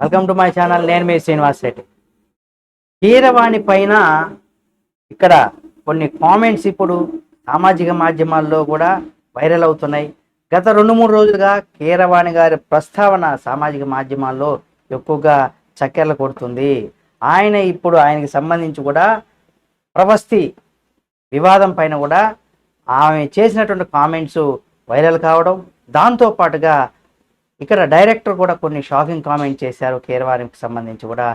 Welcome to my channel నేను మీ శ్రీనివాస్ రెడ్డి. కీరవాణి పైన ఇక్కడ కొన్ని కామెంట్స్ ఇప్పుడు సామాజిక మాధ్యమాల్లో కూడా వైరల్ అవుతున్నాయి. గత రెండు మూడు రోజులుగా కీరవాణి గారి ప్రస్తావన సామాజిక మాధ్యమాల్లో ఎక్కువగా చక్కెర్లు కొడుతుంది. ఆయన ఇప్పుడు ఆయనకి సంబంధించి కూడా ప్రవస్తి వివాదం పైన కూడా ఆమె చేసినటువంటి కామెంట్స్ వైరల్ కావడం దాంతో పాటుగా ఇక్కడ డైరెక్టర్ కూడా కొన్ని షాకింగ్ కామెంట్ చేశారు కేరవారికి సంబంధించి కూడా.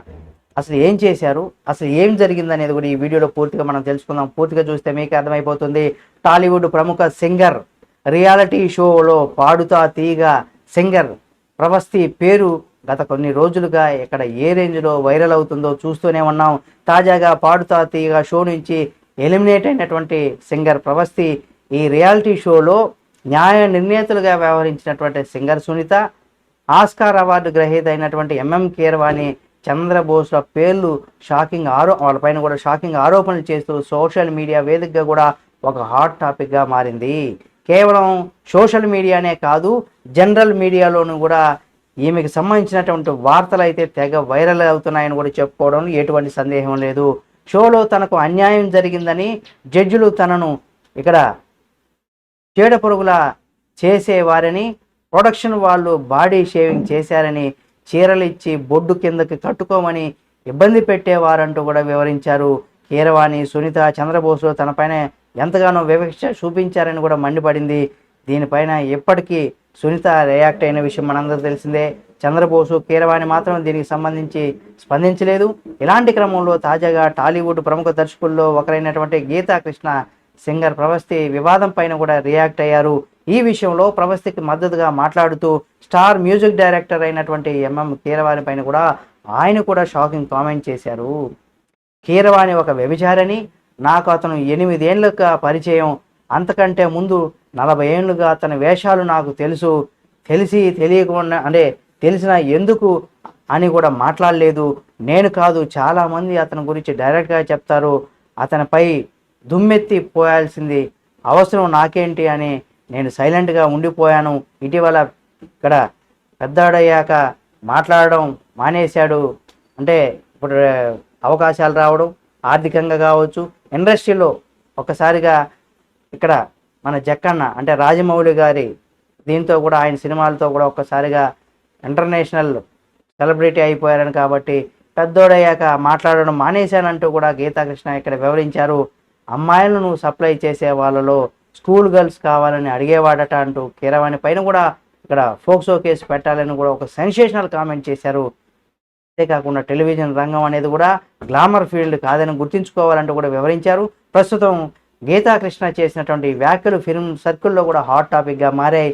అసలు ఏం చేశారు? అసలు ఏం జరిగింది అనేది కూడా ఈ వీడియోలో పూర్తిగా మనం తెలుసుకుందాం. పూర్తిగా చూస్తే మీకు అర్థమైపోతుంది. టాలీవుడ్ ప్రముఖ సింగర్ రియాలిటీ షోలో పాడుతా తీగ సింగర్ ప్రవస్తి పేరు గత కొన్ని రోజులుగా ఇక్కడ ఏ రేంజ్లో వైరల్ అవుతుందో చూస్తూనే ఉన్నాం. తాజాగా పాడుతా తీగ షో నుంచి ఎలిమినేట్ అయినటువంటి సింగర్ ప్రవస్తి ఈ రియాలిటీ షోలో న్యాయ నిర్ణేతలుగా వ్యవహరించినటువంటి సింగర్ సునీత ఆస్కార్ అవార్డు గ్రహీత అయినటువంటి ఎంఎం కీరవాణి చంద్రబోస్ల పేర్లు షాకింగ్ ఆరో వాళ్ళపైన కూడా షాకింగ్ ఆరోపణలు చేస్తూ సోషల్ మీడియా వేదికగా కూడా ఒక హాట్ టాపిక్గా మారింది. కేవలం సోషల్ మీడియానే కాదు జనరల్ మీడియాలోనూ కూడా ఈమెకి సంబంధించినటువంటి వార్తలు అయితే తెగ వైరల్ అవుతున్నాయని కూడా చెప్పుకోవడం ఎటువంటి సందేహం లేదు. షోలో తనకు అన్యాయం జరిగిందని జడ్జిలు తనను ఇక్కడ చీడ పురుగుల చేసేవారని ప్రొడక్షన్ వాళ్ళు బాడీ షేవింగ్ చేశారని చీరలు ఇచ్చి బొడ్డు కిందకి కట్టుకోమని ఇబ్బంది పెట్టేవారంటూ కూడా వివరించారు. కీరవాణి సునీత చంద్రబోసు తనపైన ఎంతగానో వివక్ష చూపించారని కూడా మండిపడింది. దీనిపైన ఎప్పటికీ సునీత రియాక్ట్ అయిన విషయం మనందరూ తెలిసిందే. చంద్రబోసు కీరవాణి మాత్రం దీనికి సంబంధించి స్పందించలేదు. ఇలాంటి క్రమంలో తాజాగా టాలీవుడ్ ప్రముఖ దర్శకుల్లో ఒకరైనటువంటి గీతా కృష్ణ సింగర్ ప్రవస్తి వివాదం పైన కూడా రియాక్ట్ అయ్యారు. ఈ విషయంలో ప్రవస్తికి మద్దతుగా మాట్లాడుతూ స్టార్ మ్యూజిక్ డైరెక్టర్ అయినటువంటి ఎంఎం కీరవాణి పైన కూడా ఆయన కూడా షాకింగ్ కామెంట్ చేశారు. కీరవాణి ఒక వ్యభిచారని నాకు అతను ఎనిమిదేళ్ళుగా పరిచయం. అంతకంటే ముందు నలభై ఏళ్ళుగా అతని వేషాలు నాకు తెలుసు. తెలిసి తెలియకుండా అంటే తెలిసిన ఎందుకు అని కూడా మాట్లాడలేదు. నేను కాదు చాలామంది అతని గురించి డైరెక్ట్గా చెప్తారు. అతనిపై దుమ్మెత్తి పోయాల్సింది అవసరం నాకేంటి అని నేను సైలెంట్గా ఉండిపోయాను. ఇటీవల ఇక్కడ పెద్దాడయ్యాక మాట్లాడడం మానేశాడు. అంటే ఇప్పుడు అవకాశాలు రావడం ఆర్థికంగా కావచ్చు ఇండస్ట్రీలో ఒక్కసారిగా ఇక్కడ మన జక్కన్న అంటే రాజమౌళి గారి దీంతో కూడా ఆయన సినిమాలతో కూడా ఒక్కసారిగా ఇంటర్నేషనల్ సెలబ్రిటీ అయిపోయారని కాబట్టి పెద్దోడయ్యాక మాట్లాడడం మానేశానంటూ కూడా గీతాకృష్ణ ఇక్కడ వివరించారు. అమ్మాయిలను సప్లై చేసే వాళ్ళలో స్కూల్ గర్ల్స్ కావాలని అడిగేవాడట అంటూ కీరవాణి పైన కూడా ఇక్కడ ఫోక్సో కేసు పెట్టాలని కూడా ఒక సెన్సేషనల్ కామెంట్ చేశారు. అంతేకాకుండా టెలివిజన్ రంగం అనేది కూడా గ్లామర్ ఫీల్డ్ కాదని గుర్తుంచుకోవాలంటూ కూడా వివరించారు. ప్రస్తుతం గీతాకృష్ణ చేసినటువంటి వ్యాఖ్యలు ఫిల్మ్ సర్కిల్లో కూడా హాట్ టాపిక్గా మారాయి.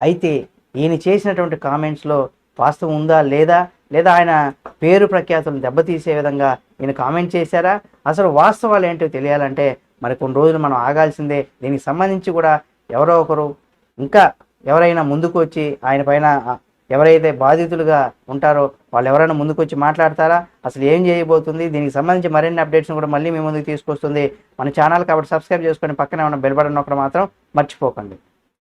అయితే ఈయన చేసినటువంటి కామెంట్స్లో వాస్తవం ఉందా లేదా? లేదా ఆయన పేరు ప్రఖ్యాతులను దెబ్బతీసే విధంగా ఈయన కామెంట్ చేశారా? అసలు వాస్తవాలు ఏంటో తెలియాలంటే మరి కొన్ని రోజులు మనం ఆగాల్సిందే. దీనికి సంబంధించి కూడా ఎవరో ఒకరు ఇంకా ఎవరైనా ముందుకు వచ్చి ఆయన పైన ఎవరైతే బాధితులుగా ఉంటారో వాళ్ళు ఎవరైనా ముందుకు వచ్చి మాట్లాడతారా? అసలు ఏం చేయబోతుంది? దీనికి సంబంధించి మరిన్ని అప్డేట్స్ కూడా మళ్ళీ మీ ముందుకు తీసుకొస్తుంది మన ఛానల్. కాబట్టి సబ్స్క్రైబ్ చేసుకొని పక్కనే ఉన్న బెల్ బటన్ ఒకటి మాత్రం మర్చిపోకండి.